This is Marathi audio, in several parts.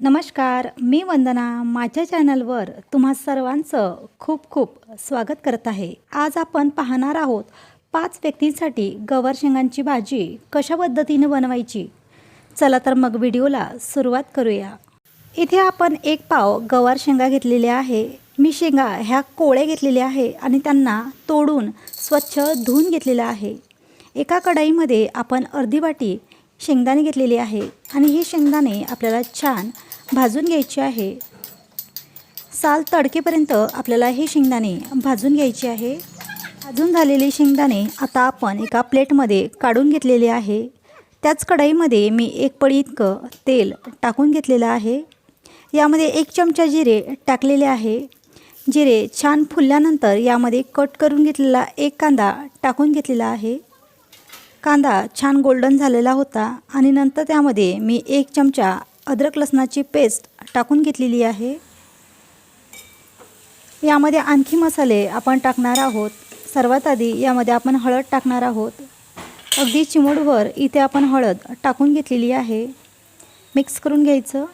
नमस्कार मी वंदना. माझ्या चॅनलवर तुम्हा सर्वांचं खूप खूप स्वागत करत आहे. आज आपण पाहणार आहोत पाच व्यक्तींसाठी गवार शेंगांची भाजी कशा पद्धतीनं बनवायची? चला तर मग व्हिडिओला सुरुवात करूया. इथे आपण एक पाव गवार शेंगा घेतलेल्या आहे. मी शेंगा ह्या कोळे घेतलेल्या आहे आणि त्यांना तोडून स्वच्छ धुवून घेतलेलं आहे. एका कढाईमध्ये आपण अर्धी वाटी शेंगदाणे घेतलेले आहे आणि हे शेंगदाणे आपल्याला छान भाजून घ्यायचे आहे. साल तडकेपर्यंत आपल्याला हे शेंगदाणे भाजून घ्यायचे आहे. भाजून झालेले शेंगदाणे आता आपण एका प्लेटमध्ये काढून घेतलेले आहे. त्याच कढईमध्ये मी एक पळी इतकं तेल टाकून घेतलेलं आहे. यामध्ये एक चमचा जिरे टाकलेले आहे. जिरे छान फुलल्यानंतर यामध्ये कट करून घेतलेला एक कांदा टाकून घेतलेला आहे. कांदा छान गोल्डन झालेला होता आणि नंतर त्यामध्ये मी एक चमचा अद्रक लसणाची पेस्ट टाकून घेतलेली आहे. यामध्ये आणखी मसाले आपण टाकणार आहोत. सर्वात आधी यामध्ये आपण हळद टाकणार आहोत. अगदी चिमूटभर इथे आपण हळद टाकून घेतलेली आहे. मिक्स करून घ्यायचं.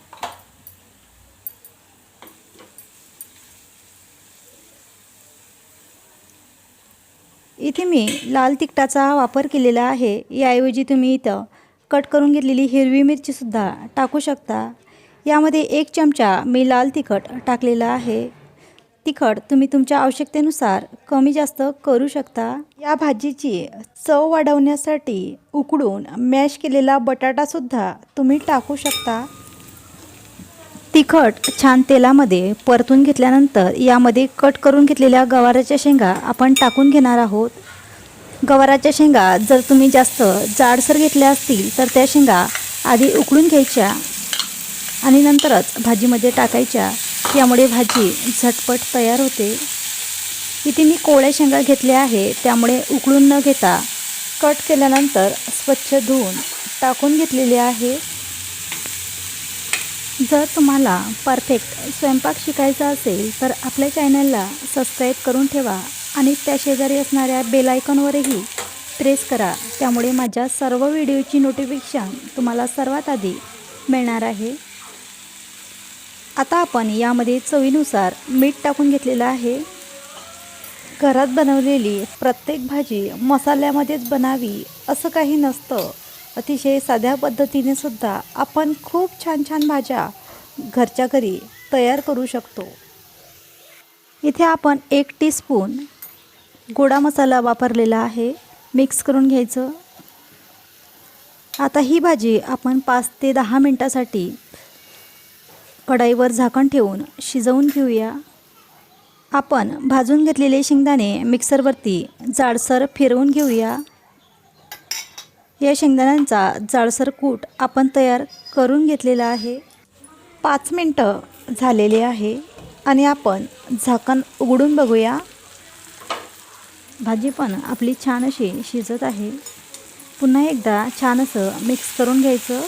इथे मी लाल तिखटाचा वापर केलेला आहे. याऐवजी तुम्ही इथं कट करून घेतलेली हिरवी मिरचीसुद्धा टाकू शकता. यामध्ये एक चमचा मी लाल तिखट टाकलेला आहे. तिखट तुम्ही तुमच्या आवश्यकतेनुसार कमी जास्त करू शकता. या भाजीची चव वाढवण्यासाठी उकडून मॅश केलेला बटाटासुद्धा तुम्ही टाकू शकता. तिखट छान तेलामध्ये परतून घेतल्यानंतर यामध्ये कट करून घेतलेल्या गवाराच्या शेंगा आपण टाकून घेणार आहोत. गवाराच्या शेंगा जर तुम्ही जास्त जाडसर घेतल्या असतील तर त्या शेंगा आधी उकळून घ्यायच्या आणि नंतरच भाजीमध्ये टाकायच्या. यामुळे भाजी झटपट तयार होते. इथे मी कोळ्या शेंगा घेतल्या आहे त्यामुळे उकळून न घेता कट केल्यानंतर स्वच्छ धुवून टाकून घेतलेले आहे. जर तुम्हाला परफेक्ट स्वयंपाक शिकायचा असेल तर आपल्या चॅनलला सबस्क्राईब करून ठेवा आणि त्या शेजारी असणाऱ्या बेलायकॉनवरही प्रेस करा. त्यामुळे माझ्या सर्व व्हिडिओची नोटिफिकेशन तुम्हाला सर्वात आधी मिळणार आहे. आता आपण यामध्ये चवीनुसार मीठ टाकून घेतलेलं आहे. घरात बनवलेली प्रत्येक भाजी मसाल्यामध्येच बनावी असं काही नसतं. अतिशय साध्या पद्धतीने सुद्धा आपण खूप छान छान भाज्या घरच्या घरी तयार करू शकतो. इथे आपण एक टीस्पून गोडा मसाला वापरलेला आहे. मिक्स करून घ्यायचं. आता ही भाजी आपण पाच ते दहा मिनटासाठी कढईवर झाकण ठेवून शिजवून घेऊया. आपण भाजून घेतलेले शेंगदाणे मिक्सरवरती जाडसर फिरवून घेऊया. या शेंगदाण्यांचा जाडसर कूट आपण तयार करून घेतलेला आहे. पाच मिनटं झालेले आहे आणि आपण झाकण उघडून बघूया. भाजी पण आपली छान अशी शिजत आहे. पुन्हा एकदा छान असं मिक्स करून घ्यायचं.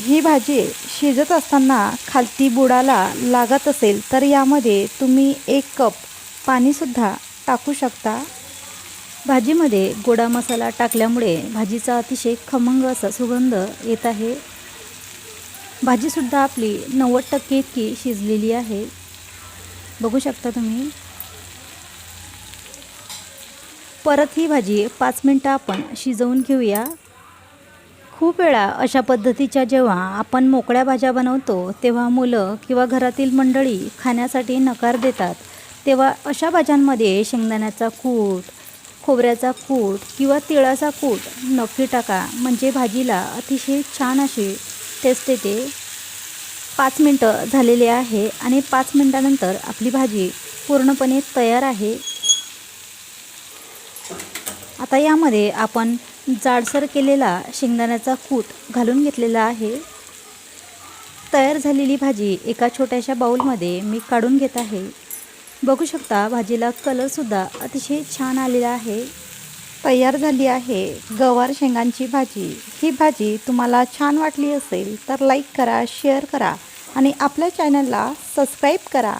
ही भाजी शिजत असताना खालती बुडाला लागत असेल तर यामध्ये तुम्ही एक कप पाणीसुद्धा टाकू शकता. भाजीमध्ये गोडा मसाला टाकल्यामुळे भाजीचा अतिशय खमंग असा सुगंध येत आहे. भाजीसुद्धा आपली नव्वद टक्के इतकी शिजलेली आहे. बघू शकता तुम्ही. परत ही भाजी पाच मिनटं आपण शिजवून घेऊया. खूप वेळा अशा पद्धतीच्या जेव्हा आपण मोकळ्या भाज्या बनवतो तेव्हा मुलं किंवा घरातील मंडळी खाण्यासाठी नकार देतात. तेव्हा अशा भाज्यांमध्ये शेंगदाण्याचा कूट खोबऱ्याचा कूट किंवा तिळाचा कूट नक्की टाका. म्हणजे भाजीला अतिशय छान अशी टेस्ट येते. पाच मिनटं झालेली आहे आणि पाच मिनटानंतर आपली भाजी पूर्णपणे तयार आहे. आता यामध्ये आपण जाडसर केलेला शेंगदाण्याचा कूट घालून घेतलेला आहे. तयार झालेली भाजी एका छोट्याशा बाऊलमध्ये मी काढून घेत आहे. बघू शकता भाजीला कलरसुद्धा अतिशय छान आलेला आहे. तयार झाली आहे गवार शेंगांची भाजी. ही भाजी तुम्हाला छान वाटली असेल तर लाईक करा शेअर करा आणि आपल्या चॅनलला सबस्क्राईब करा.